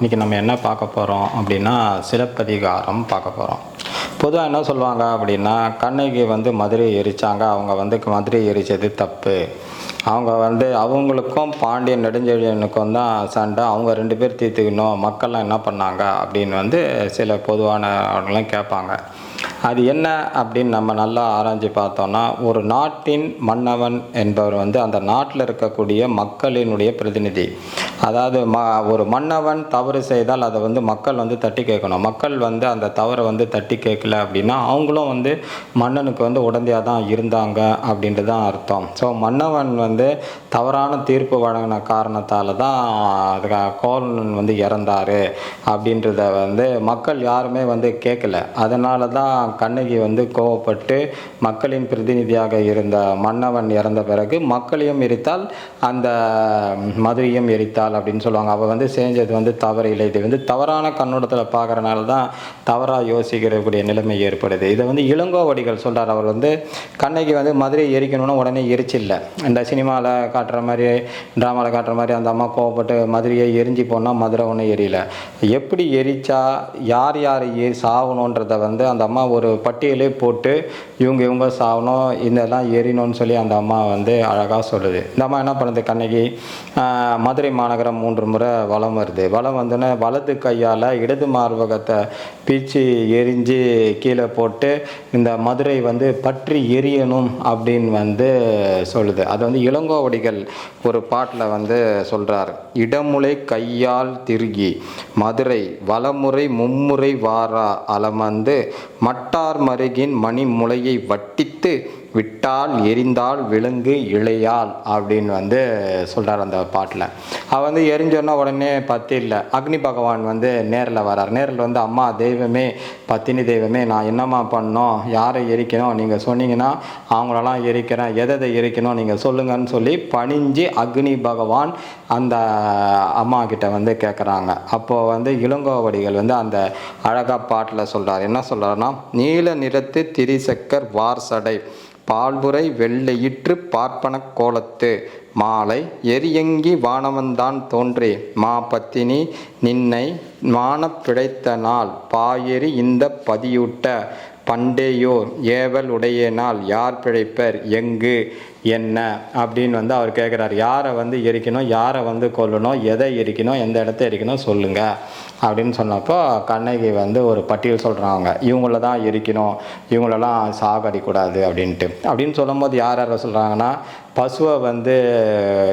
இன்றைக்கி நம்ம என்ன பார்க்க போகிறோம் அப்படின்னா சிலப்பதிகாரம் பார்க்க போகிறோம் பொதுவாக என்ன சொல்லுவாங்க அப்படின்னா கண்ணகி வந்து மதுரை எரிச்சாங்க அவங்க வந்து மதுரை எரிச்சது தப்பு. அவங்க வந்து அவங்களுக்கும் பாண்டியன் நெடுஞ்செழியனுக்கும் தான் சண்டை. அவங்க ரெண்டு பேர் தீர்த்துக்கணும். மக்கள்லாம் என்ன பண்ணாங்க அப்படின்னு வந்து சில பொதுவான அவங்களாம் கேட்பாங்க. அது என்ன அப்படின்னு நம்ம நல்லா ஆராய்ஞ்சு பார்த்தோம்னா ஒரு நாட்டின் மன்னவன் என்பவர் வந்து அந்த நாட்டில் இருக்கக்கூடிய மக்களினுடைய பிரதிநிதி. அதாவது ம ஒரு மன்னவன் தவறு செய்தால் அதை வந்து மக்கள் வந்து தட்டி கேட்கணும். மக்கள் வந்து அந்த தவறை வந்து தட்டி கேட்கல அப்படின்னா அவங்களும் வந்து மன்னனுக்கு வந்து உடந்தையாக தான் இருந்தாங்க அப்படின்றது தான் அர்த்தம். ஸோ மன்னவன் வந்து தவறான தீர்ப்பு வழங்கின காரணத்தால் தான் அதுக்கு கோவலன் வந்து இறந்தார் அப்படின்றத வந்து மக்கள் யாருமே வந்து கேட்கல அதனால தான் கண்ணகி வந்து கோவப்பட்டு மக்களின் பிரதிநிதியாக இருந்த மன்னவன் இறந்த பிறகு மக்களையும் எரித்தால் அந்த மதுரையும் எரித்தாள் அப்படின்னு சொல்லுவாங்க. அவள் வந்து செஞ்சது வந்து தவறு இல்லை. இது வந்து தவறான கண்ணோட்டத்தில் பார்க்குறனால தான் தவறாக யோசிக்கிறக்கூடிய நிலைமை ஏற்படுது. இதை வந்து இளங்கோவடிகள் சொல்கிறார் அவர் வந்து கண்ணகி வந்து மதுரை எரிக்கணும்னு உடனே எரிச்சில்லை. இந்த சினிமாவில் காட்டுற மாதிரி ட்ராமாவில் காட்டுற மாதிரி அந்த அம்மா கோவப்பட்டு மதுரையை எரிஞ்சு போனால் மதுரை ஒன்றும் எரியல. எப்படி எரிச்சா யார் யார் ஏ சாகணுன்றத வந்து அந்த அம்மா ஒரு பட்டியலே போட்டு இவங்க இவங்க சாகணும் இதெல்லாம் எரியணும்னு சொல்லி அந்த அம்மா வந்து அழகாக சொல்லுது. இந்த அம்மா என்ன பண்ணுது? கண்ணகி மதுரை மாநகரம் மூன்று முறை வலம் வருது. வலம் வந்தோடனே வலது கையால் இடது மார்பகத்தை பீச்சு எரிஞ்சு கீழே போட்டு இந்த மதுரை வந்து பற்றி எரியணும் அப்படின்னு வந்து சொல்லுது. அது வந்து இளங்கோவடிகள் ஒரு பாட்டில் வந்து சொல்கிறார் இடமுலை கையால் திருகி மதுரை வலமுறை மும்முறை வாரா அலமந்து மட்டார் மருகின் மணிமுலையை வட்டித்து விட்டால் எரிந்தால் விலங்கு இளையால் அப்படின்னு வந்து சொல்கிறார் அந்த பாட்டில். அவள் வந்து எரிஞ்சோன்னா உடனே பத்தி இல்லை. அக்னி பகவான் வந்து நேரில் வரார். நேரில் வந்து அம்மா தெய்வமே பத்தினி தெய்வமே நான் என்னம்மா பண்ணோம்? யாரை எரிக்கணும்? நீங்கள் சொன்னீங்கன்னா அவங்களெல்லாம் எரிக்கிறேன். எதை எதை எரிக்கணும்? நீங்கள் சொல்லுங்கன்னு சொல்லி பணிஞ்சு அக்னி பகவான் அந்த அம்மா கிட்ட வந்து கேட்குறாங்க அப்போது வந்து இளங்கோவடிகள் வந்து அந்த அழகா பாட்டில் சொல்கிறார் என்ன சொல்கிறாருன்னா நீல நிறத்து திரிசக்கர் வார்சடை. பால்புரை வெள்ளையிற்று பார்ப்பன கோலத்து. மாலை எரியங்கி வானவன்தான் தோன்றி. மா பத்தினி நின்னை மானப் பிழைத்த நாள். பாயெறி இந்த பதியூட்ட. பண்டேயோர் ஏவல் உடையனால் யார் பிழைப்பர்? எங்கு? என்ன அப்படின்னு வந்து அவர் கேட்குறாரு யாரை வந்து எரிக்கணும் யாரை வந்து கொல்லணும் எதை எரிக்கணும் எந்த இடத்த எரிக்கணும் சொல்லுங்கள் அப்படின்னு சொன்னப்போ கண்ணகி வந்து ஒரு பட்டியல் சொல்கிறாங்க இவங்கள தான் எரிக்கணும் இவங்களெல்லாம் சாகடிக்கூடாது அப்படின்ட்டு. அப்படின்னு சொல்லும்போது யார் யாரை சொல்கிறாங்கன்னா பசுவை வந்து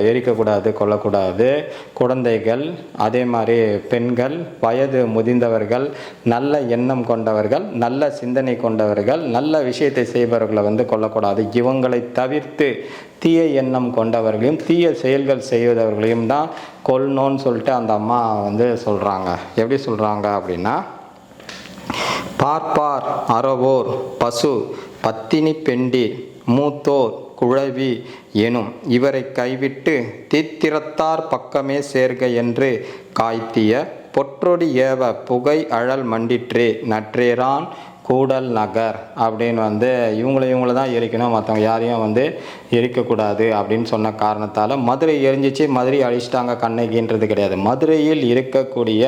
எரிக்கக்கூடாது கொல்லக்கூடாது. குழந்தைகள் அதே மாதிரி பெண்கள் வயது முதிர்ந்தவர்கள் நல்ல எண்ணம் கொண்டவர்கள் நல்ல சிந்தனை கொண்டவர்கள் நல்ல விஷயத்தை செய்பவர்களை வந்து கொல்லக்கூடாது. இவங்களை தவிர்த்து தீய எண்ணம் கொண்டவர்களையும் தீய செயல்கள் செய்வதவர்களையும் தான் கொல்லணும்னு சொல்லிட்டு அந்த அம்மா வந்து சொல்கிறாங்க எப்படி சொல்கிறாங்க அப்படின்னா பார்ப்பார் அறவோர் பசு பத்தினி பெண்டீர் மூத்தோர் குழவி எனும் இவரை கைவிட்டு தீத்திரத்தார் பக்கமே சேர்க என்று காய்த்திய பொற்றொடி ஏவ புகை அழல் மண்டிற்றே நற்றேரான் கூடல் நகர் அப்படின்னு வந்து இவங்களை இவங்கள தான் எரிக்கணும் மற்றவங்க யாரையும் வந்து எரிக்கக்கூடாது அப்படின்னு சொன்ன காரணத்தால் மதுரை எரிஞ்சிச்சு மதுரை அழிச்சிட்டாங்க கண்ணகின்றது கிடையாது. மதுரையில் இருக்கக்கூடிய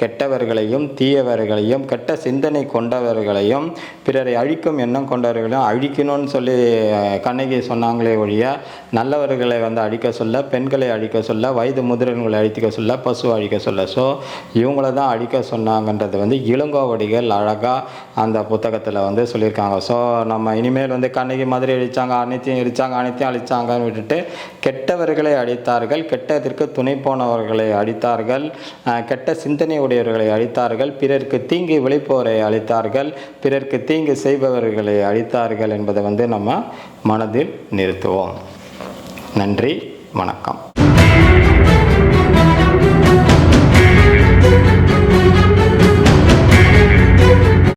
கெட்டவர்களையும் தீயவர்களையும் கெட்ட சிந்தனை கொண்டவர்களையும் பிறரை அழிக்கும் எண்ணம் கொண்டவர்களையும் அழிக்கணும்னு சொல்லி கண்ணகி சொன்னாங்களே ஒழிய நல்லவர்களை வந்து அழிக்க சொல்ல பெண்களை அழிக்க சொல்ல வயது முதிரன்களை அழிக்க சொல்ல பசு அழிக்க சொல்ல. ஸோ இவங்கள தான் அழிக்க சொன்னாங்கன்றது வந்து இளங்கோவடிகள் அழகாக அந்த புத்தகத்தில் வந்து சொல்லியிருக்காங்க. ஸோ நம்ம இனிமேல் வந்து கண்ணகி மதுரை அழிச்சாங்க அனைத்தையும் எரிச்சாங்க அனைத்தையும் அழிச்சாங்கன்னு விட்டுட்டு கெட்டவர்களை அழித்தார்கள் கெட்டதற்கு துணை போனவர்களை அழித்தார்கள் கெட்ட சிந்தனை உடையவர்களை அழித்தார்கள் பிறருக்கு தீங்கு விளைப்போரை அழித்தார்கள் பிறருக்கு தீங்கு செய்பவர்களை அழித்தார்கள் என்பதை வந்து நம்ம மனதில் நிறுத்துவோம். நன்றி வணக்கம்.